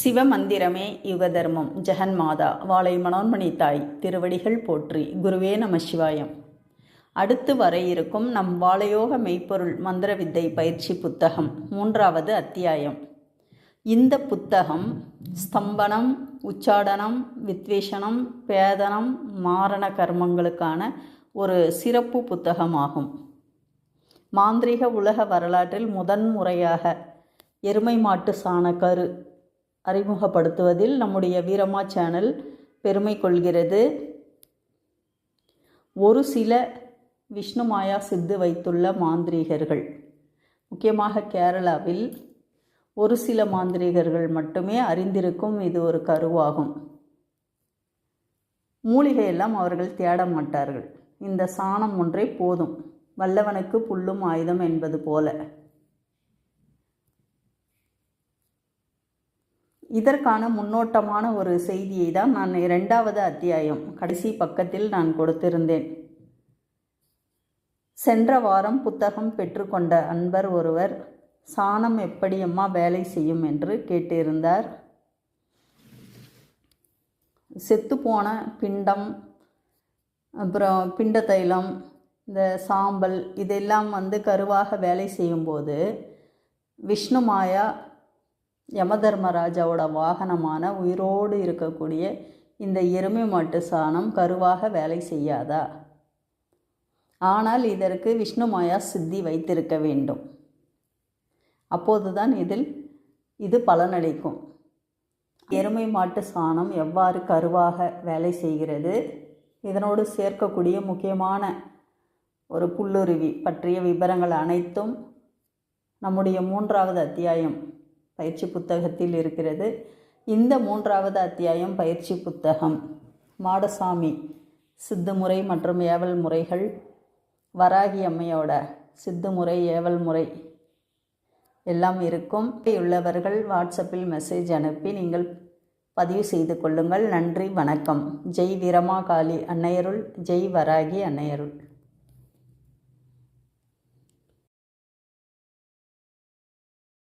சிவமந்திரமே யுகதர்மம். ஜெகன்மாதா வாழை மனோன்மணி தாய் திருவடிகள் போற்றி குருவே நம சிவாயம். அடுத்து வர இருக்கும் நம் வாழையோக மெய்ப்பொருள் மந்திர வித்தை பயிற்சி புத்தகம் மூன்றாவது அத்தியாயம். இந்த புத்தகம் ஸ்தம்பனம் உச்சாடனம் வித்வேஷனம் பேதனம் மாரண கர்மங்களுக்கான ஒரு சிறப்பு புத்தகமாகும். மாந்திரிக உலக வரலாற்றில் முதன்முறையாக எருமை மாட்டு சாண கரு அறிமுகப்படுத்துவதில் நம்முடைய வீரமா சேனல் பெருமை கொள்கிறது. ஒரு சில விஷ்ணுமாயா சித்து வைத்துள்ள மாந்திரீகர்கள். முக்கியமாக கேரளாவில் ஒரு சில மாந்திரீகர்கள் மட்டுமே அறிந்திருக்கும் இது ஒரு கருவாகும். மூலிகையெல்லாம் அவர்கள் தேட மாட்டார்கள். இந்த சாணம் ஒன்றே போதும். வல்லவனுக்கு புல்லும் ஆயுதம் என்பது போல. இதற்கான முன்னோட்டமான ஒரு செய்தியை தான் நான் இரண்டாவது அத்தியாயம் கடைசி பக்கத்தில் நான் கொடுத்திருந்தேன். சென்ற வாரம் புத்தகம் பெற்றுக்கொண்ட அன்பர் ஒருவர் சாணம் எப்படி அம்மா வேலை செய்யும்? என்று கேட்டிருந்தார். செத்துப்போன பிண்டம் அப்புறம் பிண்ட தைலம் இந்த சாம்பல் இதெல்லாம் வந்து கருவாக வேலை செய்யும்போது விஷ்ணு மாயா யமதர்மராஜாவோட வாகனமான உயிரோடு இருக்கக்கூடிய இந்த எருமை மாட்டு சாணம் கருவாக வேலை செய்யாதா? ஆனால் இதற்கு விஷ்ணு மாயா சித்தி வைத்திருக்க வேண்டும். அப்போதுதான் இதில் இது பலனளிக்கும். எருமை மாட்டு சாணம் எவ்வாறு கருவாக வேலை செய்கிறது? இதனோடு சேர்க்கக்கூடிய முக்கியமான ஒரு புல்லுருவி பற்றிய விவரங்கள் அனைத்தும் நம்முடைய மூன்றாவது அத்தியாயம் பயிற்சி புத்தகத்தில் இருக்கிறது. இந்த மூன்றாவது அத்தியாயம் பயிற்சி புத்தகம். மாடசாமி சித்து முறை மற்றும் ஏவல் முறைகள். வராகி அம்மையோட சித்து முறை ஏவல் முறை எல்லாம் இருக்கும். உள்ளவர்கள் வாட்ஸ்அப்பில் மெசேஜ் அனுப்பி நீங்கள் பதிவு செய்து கொள்ளுங்கள். நன்றி வணக்கம். ஜெய் வீரமா காளி அன்னையருள் ஜெய் வராகி அன்னையருள்.